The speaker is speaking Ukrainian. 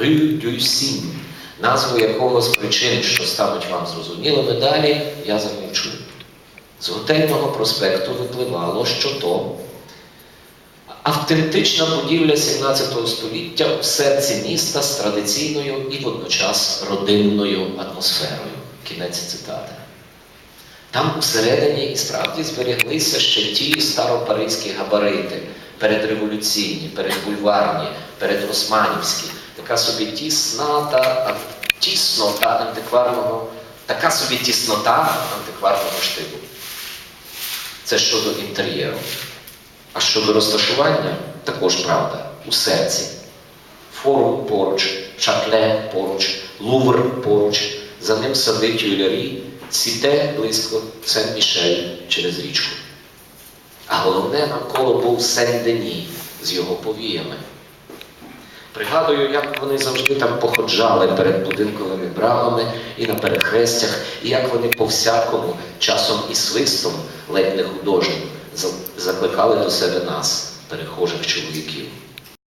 Rue du назву якого з причин, що стануть вам зрозумілими далі, я замовчу. З готельного проспекту випливало, що то автентична будівля 17 століття в серці міста з традиційною і водночас родинною атмосферою. Кінець цитати. Там всередині і справді збереглися ще ті старопаризькі габарити, передреволюційні, передбульварні, передосманівські, така собі тісната, тіснота антикварного, така собі тіснота антикварного штибу. Це щодо інтер'єру. А щодо розташування, також правда, у серці. Форум поруч, Чакле поруч, Лувр поруч, за ним сади Тюйлярі, Сіте близько Сен-Мішель через річку. А головне навколо був Сен-Дені з його повіями. Пригадую, як вони завжди там походжали перед будинковими брамами і на перехрестях, і як вони по всякому, часом і свистом, ледь не художнім, закликали до себе нас, перехожих чоловіків.